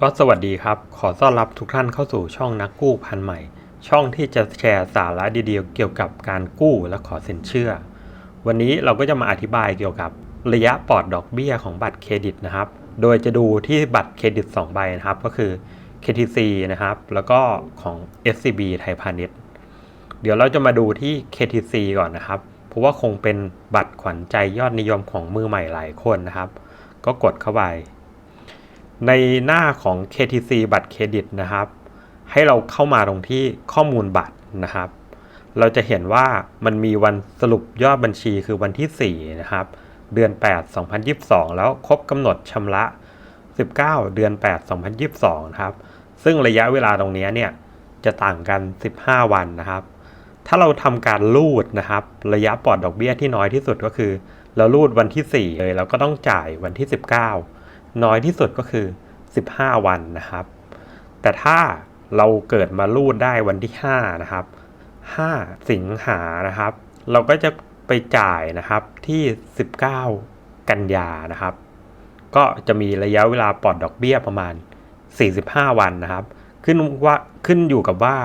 ก็สวัสดีครับ ขอต้อนรับทุกท่านเข้าสู่ช่องนักกู้พันใหม่ ช่องที่จะแชร์สาระดีๆ เกี่ยวกับการกู้และขอสินเชื่อ วันนี้เราก็จะมาอธิบายเกี่ยวกับระยะปลอดดอกเบี้ยของบัตรเครดิตนะครับ โดยจะดูที่บัตรเครดิต 2 ใบนะครับ ก็คือ KTC นะครับ แล้วก็ของ SCB ไทยพาณิชย์ เดี๋ยวเราจะมาดูที่ KTC ก่อนนะครับ เพราะว่าคงเป็นบัตรขวัญใจยอดนิยมของมือใหม่หลายคนนะครับ ก็กดเข้าไป ในหน้าของ KTC บัตรเครดิตนะครับ ให้เราเข้ามาตรงที่ข้อมูลบัตรนะครับ เราจะเห็นว่ามันมีวันสรุปยอดบัญชีคือวันที่ 4 นะครับ เดือน 8 2022 แล้วครบกำหนดชำระ 19 เดือน 8 2022 นะครับ ซึ่งระยะเวลาตรงนี้เนี่ยจะต่างกัน 15 วันนะครับ ถ้าเราทำการรูดนะครับ ระยะปลอดดอกเบี้ยที่น้อยที่สุดก็คือ เรารูดวันที่ 4 เลยเราก็ต้องจ่ายวันที่ 19 น้อยที่สุดก็คือ 15 วันนะครับ แต่ถ้าเราเกิดมารูดได้วันที่ 5 นะครับ 5 สิงหานะครับ เราก็จะไปจ่ายนะครับที่ 19 กันยานะครับ ก็จะมีระยะเวลาปลอดดอกเบี้ยประมาณ 45 วันนะครับ ขึ้นว่าขึ้นอยู่กับว่า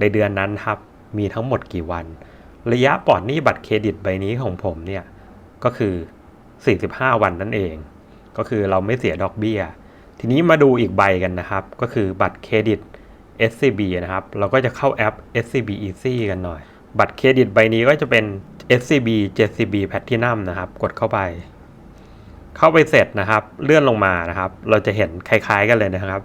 ในเดือนนั้นครับ มีทั้งหมดกี่วัน ระยะปลอดหนี้บัตรเครดิตใบนี้ของผมเนี่ย ก็คือ 45 วันนั่นเอง ก็คือเราไม่เสียดอกเบี้ย ทีนี้มาดูอีกใบกันนะครับ ก็คือบัตรเครดิต SCB นะครับ เราก็จะเข้าแอป SCB Easy กันหน่อย บัตรเครดิตใบนี้ก็จะเป็น SCB 7CB Platinum นะครับ กดเข้าไป เข้าไปเสร็จนะครับ เลื่อนลงมานะครับ เราจะเห็นคล้ายๆกันเลยนะครับ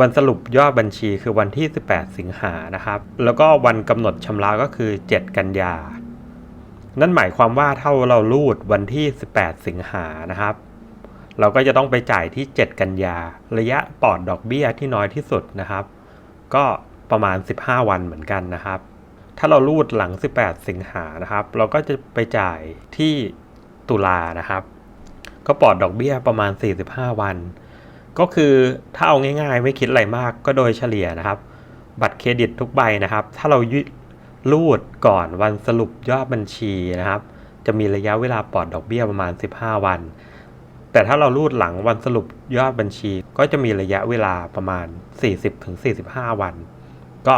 วันสรุปยอดบัญชีคือวันที่ 18 สิงหานะครับ แล้วก็วันกำหนดชำระก็คือ 7 กันยา นั่นหมายความว่าถ้าเรารูดวันที่ 18 สิงหานะครับ เราก็จะต้องไปจ่ายที่ 7 กันยา ระยะปลอดดอกเบี้ยที่น้อยที่สุดนะครับ ก็ประมาณ 15 วันเหมือนกันนะครับ ถ้าเรารูดหลัง 18 สิงหานะครับ เราก็จะไปจ่ายที่ตุลานะครับ ก็ปลอดดอกเบี้ยประมาณ 45 วัน ก็คือถ้าเอาง่ายๆ ไม่คิดอะไรมากก็โดยเฉลี่ยนะครับ บัตรเครดิตทุกใบนะครับ ถ้าเรายรูดก่อนวันสรุปยอดบัญชีนะครับ จะมีระยะเวลาปลอดดอกเบี้ยประมาณ 15 วัน แต่ถ้าเรารูดหลังวันสรุปยอดบัญชี ก็จะมีระยะเวลาประมาณ 40-45 วัน ก็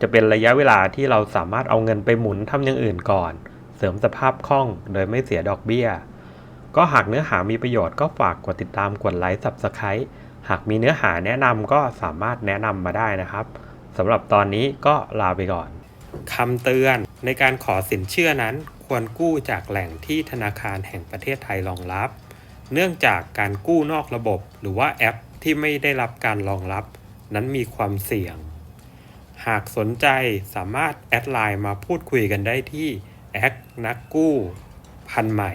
จะเป็นระยะเวลาที่เราสามารถเอาเงินไปหมุนทำอย่างอื่นก่อน เสริมสภาพคล่องโดยไม่เสียดอกเบี้ย ก็หากเนื้อหามีประโยชน์ก็ฝากกดติดตามกดไลค์ Subscribe หากมีเนื้อหาแนะนำก็สามารถแนะนำมาได้นะครับสำหรับตอนนี้ก็ลาไปก่อนคำเตือนในการขอสินเชื่อนั้นควรกู้จากแหล่งที่ธนาคารแห่งประเทศไทยรองรับ เนื่องจากการกู้นอกระบบ หรือว่าแอปที่ไม่ได้รับการรองรับ นั้นมีความเสี่ยง หากสนใจสามารถแอดไลน์มาพูดคุยกันได้ที่แอคนักกู้ พันใหม่